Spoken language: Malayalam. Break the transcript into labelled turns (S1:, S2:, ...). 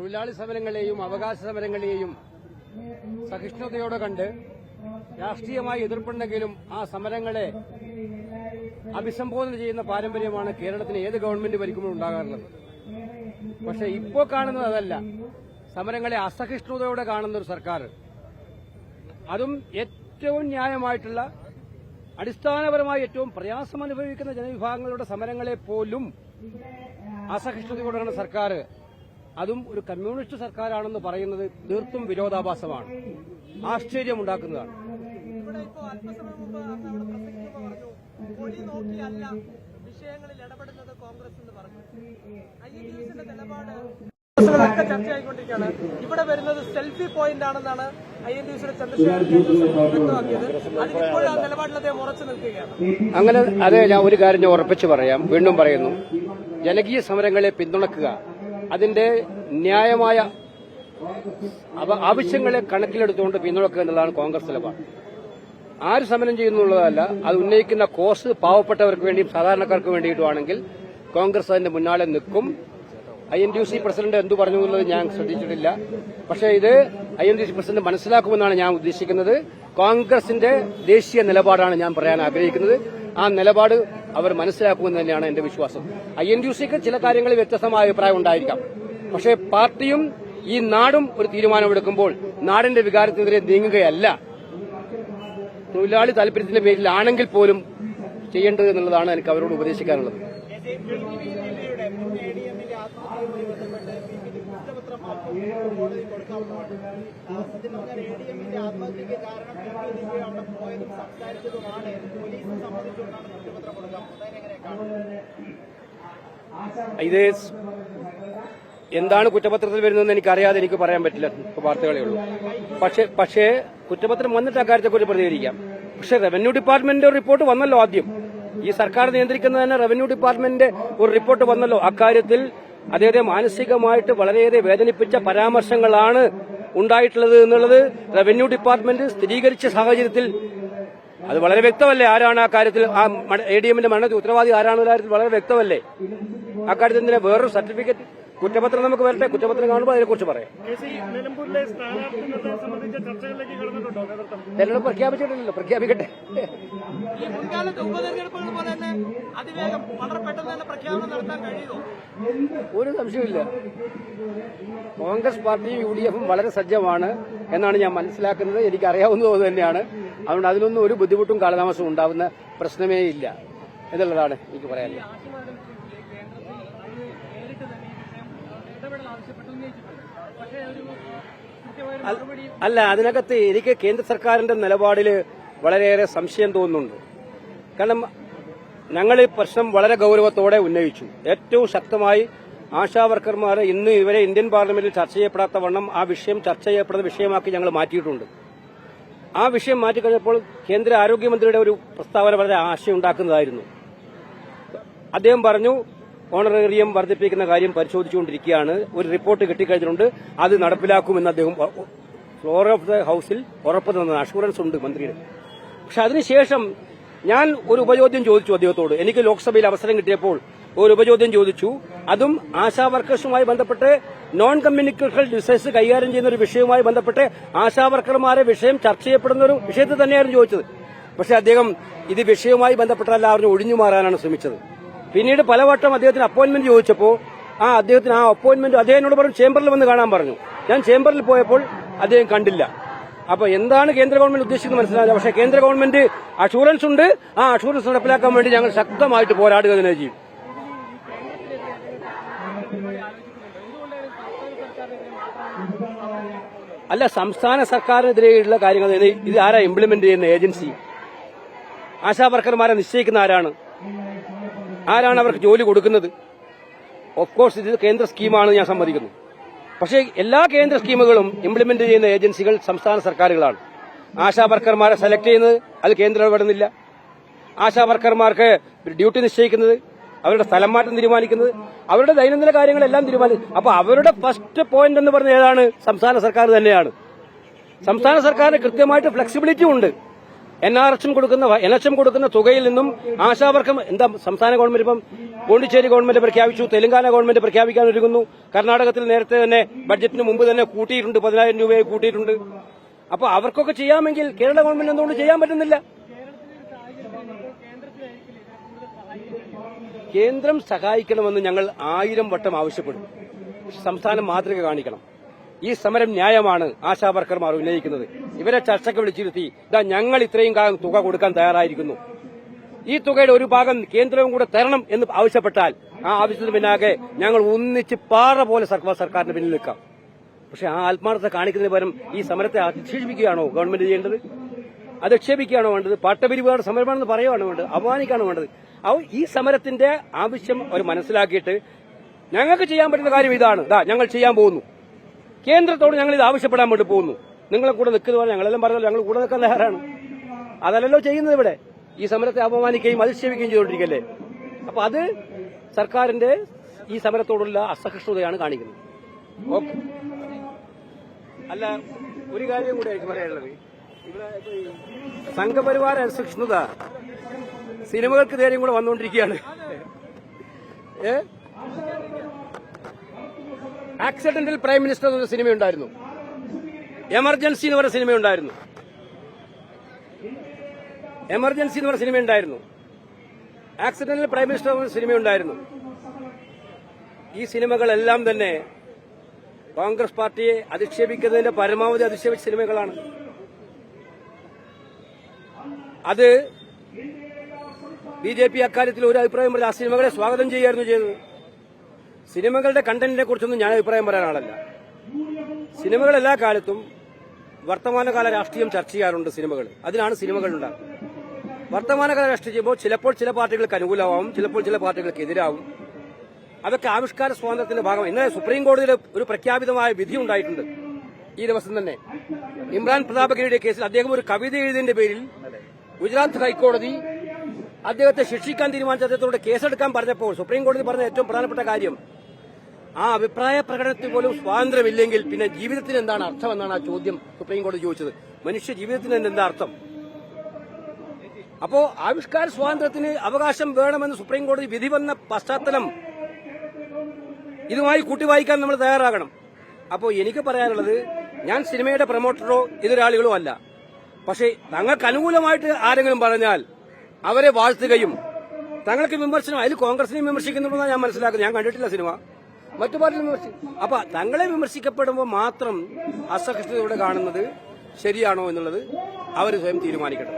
S1: തൊഴിലാളി സമരങ്ങളെയും അവകാശ സമരങ്ങളെയും സഹിഷ്ണുതയോടെ കണ്ട് രാഷ്ട്രീയമായി എതിർപ്പുണ്ടെങ്കിലും ആ സമരങ്ങളെ അഭിസംബോധന ചെയ്യുന്ന പാരമ്പര്യമാണ് കേരളത്തിന് ഏത് ഗവൺമെന്റ് ഭരിക്കുമ്പോൾ ഉണ്ടാകാറുള്ളത്. പക്ഷെ ഇപ്പോൾ കാണുന്നത് അതല്ല. സമരങ്ങളെ അസഹിഷ്ണുതയോടെ കാണുന്ന ഒരു സർക്കാർ. അതും ഏറ്റവും ന്യായമായിട്ടുള്ള അടിസ്ഥാനപരമായി ഏറ്റവും പ്രയാസം അനുഭവിക്കുന്ന ജനവിഭാഗങ്ങളുടെ സമരങ്ങളെ പോലും അസഹിഷ്ണുതയോടെയാണ് സർക്കാർ അതും ഒരു കമ്മ്യൂണിസ്റ്റ് സർക്കാരാണെന്ന് പറയുന്നത് തീർത്തും വിരോധാഭാസമാണ്. ആശ്ചര്യമുണ്ടാക്കുന്നതാണ്.
S2: വിഷയങ്ങളിൽ ഇടപെടുന്നത് കോൺഗ്രസ് എന്ന് പറഞ്ഞു. ഐ നിലപാട് ചർച്ചയായിക്കൊണ്ടിരിക്കുകയാണ്. ഇവിടെ വരുന്നത് സെൽഫി പോയിന്റ് ആണെന്നാണ് ഐ എൻ ഡിസിയുടെ ചന്ദ്രശേഖരൻ വ്യക്തമാക്കിയത്. അതിനിപ്പോൾ ആ നിലപാടിൽ അദ്ദേഹം ഉറച്ചു നിൽക്കുകയാണ്.
S1: അങ്ങനെ അതെ ഞാൻ ഒരു കാര്യം ഞാൻ ഉറപ്പിച്ചു പറയാം. വീണ്ടും പറയുന്നു. ജനകീയ സമരങ്ങളെ പിന്തുണക്കുക അതിന്റെ ന്യായമായ ആവശ്യങ്ങളെ കണക്കിലെടുത്തുകൊണ്ട് പിന്തുണക്കുക എന്നുള്ളതാണ് കോൺഗ്രസ് നിലപാട്. ആര് സമരം ചെയ്യുന്നുള്ളതല്ല അത് ഉന്നയിക്കുന്ന കോസ് പാവപ്പെട്ടവർക്ക് വേണ്ടിയും സാധാരണക്കാർക്ക് വേണ്ടിയിട്ടുമാണെങ്കിൽ കോൺഗ്രസ് അതിന്റെ മുന്നാലെ നിൽക്കും. I N D C president എന്തു പറഞ്ഞു എന്നുള്ളത് ഞാൻ ശ്രദ്ധിച്ചിട്ടില്ല. പക്ഷേ ഇത് I N D C president മനസ്സിലാക്കുമെന്നാണ് ഞാൻ ഉദ്ദേശിക്കുന്നത്. കോൺഗ്രസിന്റെ ദേശീയ നിലപാടാണ് ഞാൻ പറയാൻ ആഗ്രഹിക്കുന്നത്. ആ നിലപാട് അവർ മനസ്സിലാക്കുമെന്ന് തന്നെയാണ് എന്റെ വിശ്വാസം. ഐ എൻ ഡി സിക്ക് ചില കാര്യങ്ങളിൽ വ്യത്യസ്തമായ അഭിപ്രായം ഉണ്ടായിരിക്കാം. പക്ഷേ പാർട്ടിയും ഈ നാടും ഒരു തീരുമാനമെടുക്കുമ്പോൾ നാടിന്റെ വികാരത്തിനെതിരെ നീങ്ങുകയല്ല. തൊഴിലാളി താല്പര്യത്തിന്റെ പേരിലാണെങ്കിൽ പോലും ചെയ്യേണ്ടത് എന്നുള്ളതാണ് എനിക്ക് അവരോട് ഉപദേശിക്കാനുള്ളത്. ഇത് എന്താണ് കുറ്റപത്രത്തിൽ വരുന്നതെന്ന് എനിക്കറിയാതെ എനിക്ക് പറയാൻ പറ്റില്ല. വാർത്തകളേ ഉള്ളൂ. പക്ഷേ പക്ഷേ കുറ്റപത്രം വന്നിട്ട് അക്കാര്യത്തെക്കുറിച്ച് പ്രതികരിക്കാം. പക്ഷെ റവന്യൂ ഡിപ്പാർട്ട്മെന്റിന്റെ റിപ്പോർട്ട് വന്നല്ലോ ആദ്യം. ഈ സർക്കാർ നിയന്ത്രിക്കുന്ന തന്നെ റവന്യൂ ഡിപ്പാർട്ട്മെന്റിന്റെ ഒരു റിപ്പോർട്ട് വന്നല്ലോ. അക്കാര്യത്തിൽ അദ്ദേഹത്തെ മാനസികമായിട്ട് വളരെയേറെ വേദനിപ്പിച്ച പരാമർശങ്ങളാണ് ഉണ്ടായിട്ടുള്ളത് എന്നുള്ളത് റവന്യൂ ഡിപ്പാർട്ട്മെന്റ് സ്ഥിരീകരിച്ച സാഹചര്യത്തിൽ അത് വളരെ വ്യക്തമല്ലേ ആരാണ് ആ കാര്യത്തിൽ ആ എ ഡി എമ്മിന്റെ മരണത്തിൽ ഉത്തരവാദി ആരാണെന്ന കാര്യത്തിൽ വളരെ വ്യക്തമല്ലേ? അക്കാര്യത്തിൽ വേറൊരു സർട്ടിഫിക്കറ്റ് കുറ്റപത്രം നമുക്ക് വരട്ടെ. കുറ്റപത്രം കാണുമ്പോൾ അതിനെക്കുറിച്ച് പറയാം. തെരഞ്ഞെടുപ്പ് പ്രഖ്യാപിച്ചിട്ടില്ലല്ലോ. പ്രഖ്യാപിക്കട്ടെ.
S2: ഈ മുൻകാലത്തെ ഉപതെരഞ്ഞെടുപ്പുകൾ പോലെ തന്നെ അതിവേഗം വളരെ പെട്ടെന്ന് പ്രഖ്യാപനം നടത്താൻ കഴിയുമോ?
S1: ഒരു സംശയമില്ല കോൺഗ്രസ് പാർട്ടിയും യു ഡി എഫും വളരെ സജ്ജമാണ് എന്നാണ് ഞാൻ മനസ്സിലാക്കുന്നത്. എനിക്ക് അറിയാവുന്നത് തന്നെയാണ്. അതുകൊണ്ട് അതിനൊന്നും ഒരു ബുദ്ധിമുട്ടും കാലതാമസവും ഉണ്ടാവുന്ന പ്രശ്നമേ ഇല്ല എന്നുള്ളതാണ് എനിക്ക് പറയാനുള്ളത്. അല്ല അതിനകത്ത് എനിക്ക് കേന്ദ്ര സർക്കാരിന്റെ നിലപാടിൽ വളരെയേറെ സംശയം തോന്നുന്നുണ്ട്. കാരണം ഞങ്ങൾ ഈ പ്രശ്നം വളരെ ഗൌരവത്തോടെ ഉന്നയിച്ചു. ഏറ്റവും ശക്തമായി ആശാ വർക്കർമാർ ഇന്ന് ഇവരെ ഇന്ത്യൻ പാർലമെന്റിൽ ചർച്ച ചെയ്യപ്പെടാത്ത വണ്ണം ആ വിഷയം ചർച്ച ചെയ്യപ്പെടുന്ന വിഷയമാക്കി ഞങ്ങൾ മാറ്റിയിട്ടുണ്ട്. ആ വിഷയം മാറ്റിക്കഴിഞ്ഞപ്പോൾ കേന്ദ്ര ആരോഗ്യമന്ത്രിയുടെ ഒരു പ്രസ്താവന വളരെ ആശയം ഉണ്ടാക്കുന്നതായിരുന്നു അദ്ദേഹം പറഞ്ഞു ഓണറേറിയം വർദ്ധിപ്പിക്കുന്ന കാര്യം പരിശോധിച്ചുകൊണ്ടിരിക്കുകയാണ്. ഒരു റിപ്പോർട്ട് കിട്ടിക്കഴിഞ്ഞിട്ടുണ്ട്. അത് നടപ്പിലാക്കുമെന്ന് അദ്ദേഹം ഫ്ലോർ ഓഫ് ദ ഹൌസിൽ ഉറപ്പ് തന്നത് അഷുറൻസ് ഉണ്ട് മന്ത്രിയുടെ. പക്ഷെ അതിനുശേഷം ഞാൻ ഒരു ഉപചോദ്യം ചോദിച്ചു അദ്ദേഹത്തോട്. എനിക്ക് ലോക്സഭയിൽ അവസരം കിട്ടിയപ്പോൾ ഒരു ഉപചോദ്യം ചോദിച്ചു. അതും ആശാ വർക്കേഴ്സുമായി ബന്ധപ്പെട്ട് നോൺ കമ്മ്യൂണിക്കേഷൻ ഡിസൈസ് കൈകാര്യം ചെയ്യുന്ന ഒരു വിഷയവുമായി ബന്ധപ്പെട്ട് ആശാ വർക്കർമാരെ വിഷയം ചർച്ച ചെയ്യപ്പെടുന്ന ഒരു വിഷയത്തിൽ തന്നെയായിരുന്നു ചോദിച്ചത്. പക്ഷെ അദ്ദേഹം ഇത് വിഷയവുമായി ബന്ധപ്പെട്ടല്ല അറിഞ്ഞ് ഒഴിഞ്ഞു മാറാനാണ് ശ്രമിച്ചത്. പിന്നീട് പലവട്ടം അദ്ദേഹത്തിന് അപ്പോയിന്റ്മെന്റ് ചോദിച്ചപ്പോൾ ആ അദ്ദേഹത്തിന് ആ അപ്പോയിന്റ്മെന്റ് അദ്ദേഹം എന്നോട് പറഞ്ഞു ചേംബറിൽ വന്ന് കാണാൻ പറഞ്ഞു. ഞാൻ ചേംബറിൽ പോയപ്പോൾ അദ്ദേഹം കണ്ടില്ല. അപ്പൊ എന്താണ് കേന്ദ്ര ഗവൺമെന്റ് ഉദ്ദേശിക്കുന്നത് മനസ്സിലാവില്ല പക്ഷേ കേന്ദ്ര ഗവൺമെന്റ് അഷൂറൻസ് ഉണ്ട്. ആ അഷൂറൻസ് നടപ്പിലാക്കാൻ വേണ്ടി ഞങ്ങൾ ശക്തമായിട്ട് പോരാടുക തന്നെ ചെയ്യും. അല്ല സംസ്ഥാന സർക്കാരിനെതിരെയുള്ള കാര്യങ്ങൾ ഇത് ആരാ ഇംപ്ലിമെന്റ് ചെയ്യുന്ന ഏജൻസി ആശാ വർക്കർമാരെ നിശ്ചയിക്കുന്ന ആരാണ്? ആരാണ് അവർക്ക് ജോലി കൊടുക്കുന്നത്? ഓഫ് കോഴ്സ് ഇത് കേന്ദ്ര സ്കീമാണ് ഞാൻ സമ്മതിക്കുന്നു. പക്ഷേ എല്ലാ കേന്ദ്ര സ്കീമുകളും ഇംപ്ലിമെന്റ് ചെയ്യുന്ന ഏജൻസികൾ സംസ്ഥാന സർക്കാരുകളാണ്. ആശാ വർക്കർമാരെ സെലക്ട് ചെയ്യുന്നത് അത് കേന്ദ്രം ഇടപെടുന്നില്ല. ആശാ വർക്കർമാർക്ക് ഡ്യൂട്ടി നിശ്ചയിക്കുന്നത് അവരുടെ സ്ഥലം മാറ്റം തീരുമാനിക്കുന്നത് അവരുടെ ദൈനംദിന കാര്യങ്ങളെല്ലാം തീരുമാനിക്കുന്നത് അപ്പൊ അവരുടെ ഫസ്റ്റ് പോയിന്റ് എന്ന് പറഞ്ഞ ഏതാണ്? സംസ്ഥാന സർക്കാർ തന്നെയാണ്. സംസ്ഥാന സർക്കാരിന് കൃത്യമായിട്ട് ഫ്ലെക്സിബിലിറ്റി ഉണ്ട്. എൻ ആർ എച്ചും കൊടുക്കുന്ന എൻ എച്ച് കൊടുക്കുന്ന തുകയിൽ നിന്നും ആശാവർക്കം എന്താ സംസ്ഥാന ഗവൺമെന്റ് ഇപ്പം പോണ്ടിച്ചേരി ഗവൺമെന്റ് പ്രഖ്യാപിച്ചു തെലങ്കാന ഗവൺമെന്റ് പ്രഖ്യാപിക്കാൻ ഒരുങ്ങുന്നു കർണാടകത്തിൽ നേരത്തെ തന്നെ ബഡ്ജറ്റിന് മുമ്പ് തന്നെ കൂട്ടിയിട്ടുണ്ട് പതിനായിരം രൂപയെ കൂട്ടിയിട്ടുണ്ട്. അപ്പൊ അവർക്കൊക്കെ ചെയ്യാമെങ്കിൽ കേരള ഗവൺമെന്റ് എന്തുകൊണ്ട് ചെയ്യാൻ പറ്റുന്നില്ല? കേന്ദ്രം സഹായിക്കണമെന്ന് ഞങ്ങൾ ആയിരം വട്ടം ആവശ്യപ്പെടും. സംസ്ഥാനം മാതൃക കാണിക്കണം. ഈ സമരം ന്യായമാണ് ആശാവർക്കർമാർ ഉന്നയിക്കുന്നത്. ഇവരെ ചർച്ചയ്ക്ക് വിളിച്ചിരുത്തി ഇതാ ഞങ്ങൾ ഇത്രയും കാലം തുക കൊടുക്കാൻ തയ്യാറായിരിക്കുന്നു. ഈ തുകയുടെ ഒരു ഭാഗം കേന്ദ്രവും കൂടെ തരണം എന്ന് ആവശ്യപ്പെട്ടാൽ ആ ആവശ്യത്തിന് പിന്നാകെ ഞങ്ങൾ ഒന്നിച്ച് പാറ പോലെ സർക്കാർ സർക്കാരിന് പിന്നിൽ നിൽക്കാം. പക്ഷെ ആ ആത്മാർത്ഥത കാണിക്കുന്നതിന് പകരം ഈ സമരത്തെ അധിക്ഷേപിക്കുകയാണോ ഗവൺമെന്റ് ചെയ്യേണ്ടത്? അധിക്ഷേപിക്കുകയാണോ വേണ്ടത്? പാട്ടപിരിവാണ് സമരമാണെന്ന് പറയുകയാണോ വേണ്ടത്? അപമാനിക്കുകയാണോ വേണ്ടത്? അപ്പോൾ ഈ സമരത്തിന്റെ ആവശ്യം അവർ മനസ്സിലാക്കിയിട്ട് ഞങ്ങൾക്ക് ചെയ്യാൻ പറ്റുന്ന കാര്യം ഇതാണ്. ഇതാ ഞങ്ങൾ ചെയ്യാൻ പോകുന്നു. കേന്ദ്രത്തോട് ഞങ്ങൾ ഇത് ആവശ്യപ്പെടാൻ വേണ്ടി പോകുന്നു. നിങ്ങളെ കൂടെ നിൽക്കുന്ന പോലെ ഞങ്ങളെല്ലാം പറഞ്ഞല്ലോ ഞങ്ങൾ കൂടെ നിൽക്കാൻ തയ്യാറാണ്. അതല്ലല്ലോ ചെയ്യുന്നത് ഇവിടെ. ഈ സമരത്തെ അപമാനിക്കുകയും അധിക്ഷേപിക്കുകയും ചെയ്തുകൊണ്ടിരിക്കല്ലേ അപ്പൊ അത് സർക്കാരിന്റെ ഈ സമരത്തോടുള്ള അസഹിഷ്ണുതയാണ് കാണിക്കുന്നത്. അല്ല ഒരു കാര്യം കൂടി ആയിട്ട് പറയാനുള്ളത്. സംഘപരിവാര അസഹിഷ്ണുത സിനിമകൾക്ക് നേരെയും കൂടെ വന്നുകൊണ്ടിരിക്കുകയാണ്. ഏ? ആക്സിഡന്റൽ പ്രൈം മിനിസ്റ്റർ എന്നൊരു സിനിമയുണ്ടായിരുന്നു. എമർജൻസി എന്ന് പറഞ്ഞ സിനിമയുണ്ടായിരുന്നു എമർജൻസി എന്ന് പറഞ്ഞ സിനിമയുണ്ടായിരുന്നു ആക്സിഡന്റൽ പ്രൈം മിനിസ്റ്റർ സിനിമ സിനിമയുണ്ടായിരുന്നു ഈ സിനിമകളെല്ലാം തന്നെ കോൺഗ്രസ് പാർട്ടിയെ അധിക്ഷേപിക്കുന്നതിന്റെ പരമാവധി അധിക്ഷേപിച്ച സിനിമകളാണ് അത് ബി ജെ പി അക്കാര്യത്തിൽ ഒരു അഭിപ്രായം പറഞ്ഞ ആ സിനിമകളെ സ്വാഗതം ചെയ്യുകയായിരുന്നു ചെയ്തത്. സിനിമകളുടെ കണ്ടന്റിനെ കുറിച്ചൊന്നും ഞാൻ അഭിപ്രായം പറയാൻ ആളല്ല. സിനിമകൾ എല്ലാ കാലത്തും വർത്തമാനകാല രാഷ്ട്രീയം ചർച്ച ചെയ്യാറുണ്ട് സിനിമകൾ. അതിനാണ് സിനിമകൾ ഉണ്ടാകുന്നത്. വർത്തമാനകാല രാഷ്ട്രീയം ചെയ്യുമ്പോൾ ചിലപ്പോൾ ചില പാർട്ടികൾക്ക് അനുകൂലമാവും ചിലപ്പോൾ ചില പാർട്ടികൾക്ക് എതിരാവും. അതൊക്കെ ആവിഷ്കാര സ്വാതന്ത്ര്യത്തിന്റെ ഭാഗം ഇന്നലെ സുപ്രീം കോടതിയിൽ ഒരു പ്രഖ്യാപിതമായ വിധി ഉണ്ടായിട്ടുണ്ട്. ഈ ദിവസം തന്നെ. ഇമ്രാൻ പ്രതാപഗിരിയുടെ കേസിൽ അദ്ദേഹം ഒരു കവിത എഴുതിയതിന്റെ പേരിൽ ഗുജറാത്ത് ഹൈക്കോടതി അദ്ദേഹത്തെ ശിക്ഷിക്കാൻ തീരുമാനിച്ച അദ്ദേഹത്തോട് കേസെടുക്കാൻ പറഞ്ഞപ്പോൾ സുപ്രീം കോടതി പറഞ്ഞ ഏറ്റവും പ്രധാനപ്പെട്ട കാര്യം ആ അഭിപ്രായ പ്രകടനത്തിൽ പോലും സ്വാതന്ത്ര്യമില്ലെങ്കിൽ പിന്നെ ജീവിതത്തിന് എന്താണ് അർത്ഥം എന്നാണ് ആ ചോദ്യം സുപ്രീം കോടതി ചോദിച്ചത്. മനുഷ്യ ജീവിതത്തിന് എന്താ അർത്ഥം? അപ്പോ ആവിഷ്കാര സ്വാതന്ത്ര്യത്തിന് അവകാശം വേണമെന്ന് സുപ്രീം കോടതി വിധി വന്ന പശ്ചാത്തലം ഇതുമായി കൂട്ടി വായിക്കാൻ നമ്മൾ തയ്യാറാകണം. അപ്പോ എനിക്ക് പറയാനുള്ളത് ഞാൻ സിനിമയുടെ പ്രൊമോട്ടറോ എതിരാളികളോ അല്ല. പക്ഷേ തങ്ങൾക്ക് അനുകൂലമായിട്ട് ആരെങ്കിലും പറഞ്ഞാൽ അവരെ വാഴ്ത്തുകയും തങ്ങൾക്ക് വിമർശനം അതിൽ കോൺഗ്രസിനെ വിമർശിക്കുന്നുണ്ടെന്നാണ് ഞാൻ മനസ്സിലാക്കുന്നത്. ഞാൻ കണ്ടിട്ടില്ല സിനിമ. മറ്റു പാർട്ടികൾ വിമർശിക്കും അപ്പൊ തങ്ങളെ വിമർശിക്കപ്പെടുമ്പോൾ മാത്രം അസഹിഷ്ണുതയോടെ കാണുന്നത് ശരിയാണോ എന്നുള്ളത് അവർ സ്വയം തീരുമാനിക്കട്ടെ.